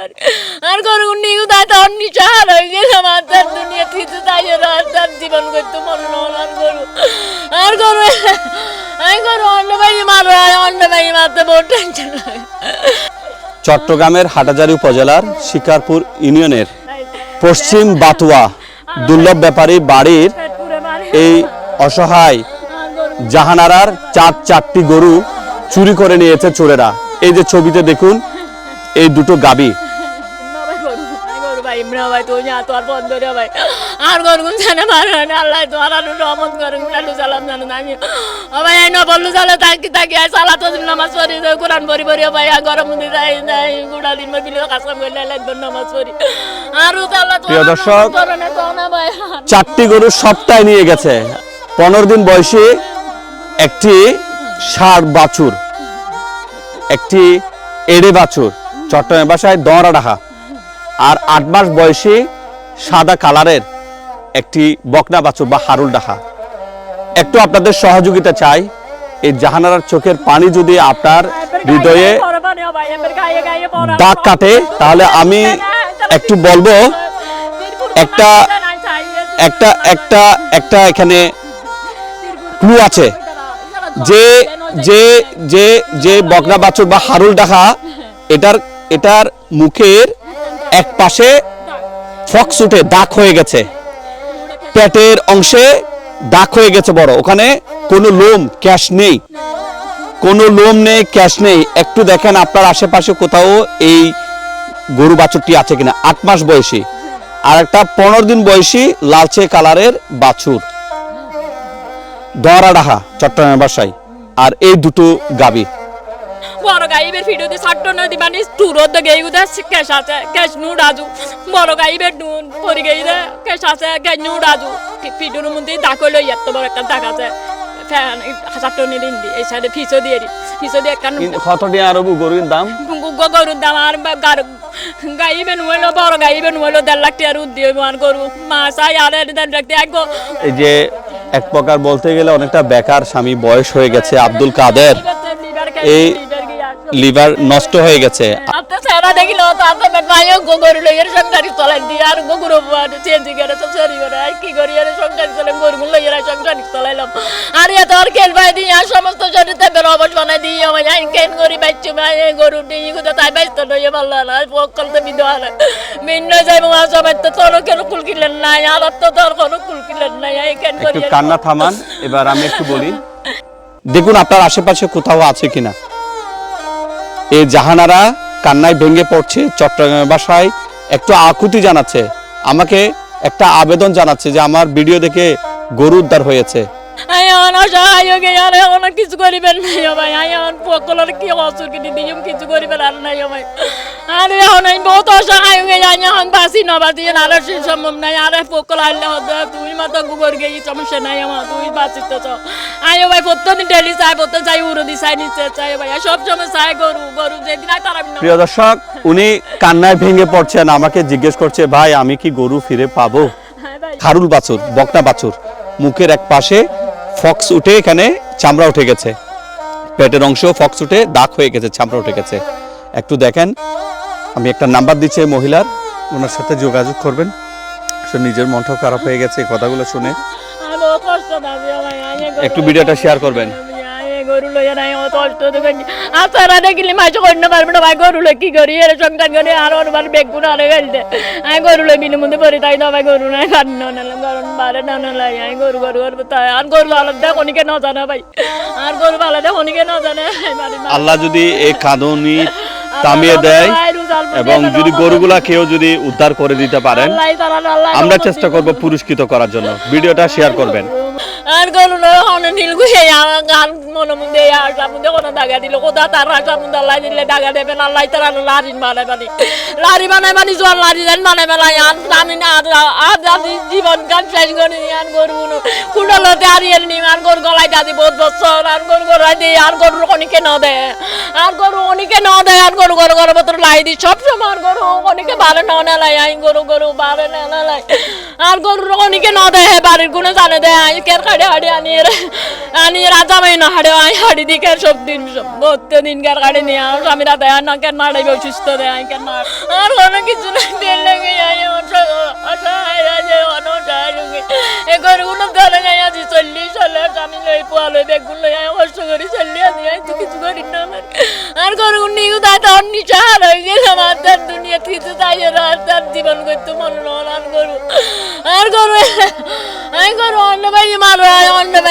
আমার আর গরু নিউ অন্য চাহার হয়ে গেলাম আর তার দুনিয়া তাই আর তার জীবন করতে আর গরু আর গরু আমি গরু অন্য মারো অন্য মারতে টেনশন চট্টগ্রামের হাটাজারি উপজেলার শিকারপুর ইউনিয়নের পশ্চিম বাতুয়া দুর্লভ ব্যাপারী বাড়ির এই অসহায় জাহানারার চার চারটি গরু চুরি করে নিয়েছে চোরেরা। এই যে ছবিতে দেখুন, এই দুটো গাবি। ভাই গরু ভাই ইমরা ভাই তো যা তো আর বন্ধ রে ভাই। আর গরু গুন জানে মারানে আল্লাহ তো আর আলু রহমত করে গুলালু সালাম জানো না আমি। ও ভাই না বললু তাকি তাকি আই সালা তো নামাজ পড়ি কোরআন পড়ি পড়ি ভাই গরম দি যাই যাই গুড়া দিন কাসাম লাগবে নামাজ পড়ি। আর তো আল্লাহ প্রিয় দর্শক, না না চারটি গরু সবটাই নিয়ে গেছে। পনেরো দিন বয়সী একটি ষাড় বাছুর একটি এড়ে বাছুর চট্টগ্রাম ভাষায় দঁড়া ডাহা আর আট মাস বয়সী সাদা কালারের একটি বকনা বাছুর বা হারুল ডাহা। একটু আপনাদের সহযোগিতা চাই। এই জাহানারার চোখের পানি যদি আপনার হৃদয়ে দাগ কাটে, তাহলে আমি একটু বলব, একটা একটা একটা একটা এখানে ক্লু আছে। যে যে যে যে বকনা বাছুর বা হারুল ডাহা, এটার এটার মুখের এক পাশে ফক্স উঠে দাগ হয়ে গেছে। পেটের অংশে দাগ হয়ে গেছে বড়। ওখানে কোনো লোম, ক্যাশ নেই। কোনো লোম নেই, ক্যাশ নেই। একটু দেখেন আপনার আশেপাশে কোথাও এই গরু বাছুরটি আছে কিনা। আট মাস বয়সী। আর একটা পনেরো দিন বয়সী লালচে কালারের বাছুর। দরাডাহা, চট্টগ্রামের বাসায়। আর এই দুটো গাবি। বড় গাইবের ভিডিওতে ছাড়তো না দিবানি টুরোর দে গেই উদা ক্যাশ আছে ক্যাশ নু রাজু। বড় গাইবের নুন পরি গেই দে ক্যাশ আছে ক্যাশ নু রাজু। ভিডিওর মধ্যে দাকল এত বড় একটা দাগ আছে। ফ্যান ছাড়তো নি দিন এই সাইডে ফিসো দিয়ে দি ফিসো দিয়ে একটা কতটি আরবু গরুর দাম? গরুর দাম আর গাইবে নুয়েলো বড় গাইবে নুয়েলো দেড় লাখ টাকার উদ্দিও মান গরু। মাছ আই আর দেড় লাখ টাকা এই যে এক প্রকার বলতে গেলে অনেকটা বেকার স্বামী বয়স হয়ে গেছে আব্দুল কাদের। এই লিভার নষ্ট হয়ে গেছে। আর এত আর খেল ভাই দিয়ে সমস্ত বানাই দিয়ে কেন ভাই গরু দিয়ে তাই তো না পকল তো যাইব সবাই তো তোর কেন কুল কিলেন নাই আর তো তোর কোনো কুল কিলেন নাই কেন করি কান্না থামান এবার আমি একটু বলি। দেখুন আপনার আশেপাশে কোথাও আছে কিনা? এই জাহানারা কান্নায় ভেঙে পড়ছে চট্টগ্রামের বাসায়। একটু আকুতি জানাচ্ছে। আমাকে একটা আবেদন জানাচ্ছে যে আমার ভিডিও দেখে গরু উদ্ধার হয়েছে। অসহায় আর অনেক কিছু করিবেন নাই ভাই পকলার কি অসুর কিনে কিছু করিবেন আর নাই ভাই। আর এখন আমি বহুত অসহায় যাই এখন না আর সম্ভব নাই আর পকল আইলে হতো তুই মাতো গুগর গে সমস্যা নাই আমার তুই আয়ো ভাই প্রত্যেকদিন ডেলি চাই প্রত্যেক চাই উড়ো দি চাই নিচে চাই ভাই সব সময় চাই গরু গরু যেদিন আয় তারা প্রিয় দর্শক উনি কান্নায় ভেঙে পড়ছেন আমাকে জিজ্ঞেস করছে ভাই আমি কি গরু ফিরে পাবো? হ্যাঁ খারুল বাছুর বকনা বাছুর মুখের এক পাশে ফক্স উঠে এখানে চামড়া উঠে গেছে। পেটের অংশ ফক্স উঠে দাগ হয়ে গেছে চামড়া উঠে গেছে। একটু দেখেন আমি একটা নাম্বার দিচ্ছি এই মহিলার ওনার সাথে যোগাযোগ করবেন। সে নিজের মনটাও খারাপ হয়ে গেছে এই কথাগুলো শুনে। একটু ভিডিওটা শেয়ার করবেন। মাছ না ভাই কি করি এর সংসার করে আর বেগুন আরে গেলতে লই বিনে মধ্যে পরে তাই গরু নাই গরম বারে না আয় গরু গরু গরু তাই আর গরু দেখ অনেকে ভাই আর গরু অনেকে জানে আল্লাহ যদি এই কাঁদনি থামিয়ে দেয় এবং যদি গরুগুলা কেউ যদি উদ্ধার করে দিতে পারেন, আমরা চেষ্টা করব পুরস্কৃত করার জন্য। ভিডিওটা শেয়ার করবেন। আর গরু অনেক নীল গুহে গান মনে মধ্যে আর সামুদ্রে কোনো দাগা দিল কোথা তার সামুদ্রে আল্লাহ দিলে, দাগা দেবেন আল্লাহ তারা লারিন বানায় বানি লারি বানায় বানি জোয়ার লারি দেন বানায় বেলায় আন আমি না আজ আজি জীবন গান শেষ করে নিয়ে আন গরু কুড়ালতে আরিয়ে নি আর গরু গলায় দাদি বহুত বছর আর গরু গলায় দিয়ে আর গরু অনেকে ন দেয় আর গরু অনেকে ন দেয় আর গরু গরু গরু বতর লাই দি সব সময় আর গরু অনেকে বারে ন না লাই আই গরু গরু বারে না না লাই আর গরু অনেকে ন দেয় বাড়ির গুণে জানে দেয় আই কের হাড়ে হাড়ে আনি আনি রাজা মাই না হাড়ে আই হাড়ি দিকে সব দিন বলতে দিন কার গাড়ি নিয়ে আমার রাতে আর না কেন মারাই সুস্থ দেয় আই কেন আর কোনো কিছু নাই দিন লাগে আই অসহায় আছে অনসহায় রোগী এ করে কোনো ধরে নাই আজি চল্লিশ হলে স্বামী লই পোয়া লই বেগুন লই কষ্ট করি চল্লি Bence kızların inanır. Her konunun neyi zaten onun için her öyle zamandan dünya titi sayıyor. Her divan götü manın olan koru. Her konu her konu anlamayı marra anlamayı.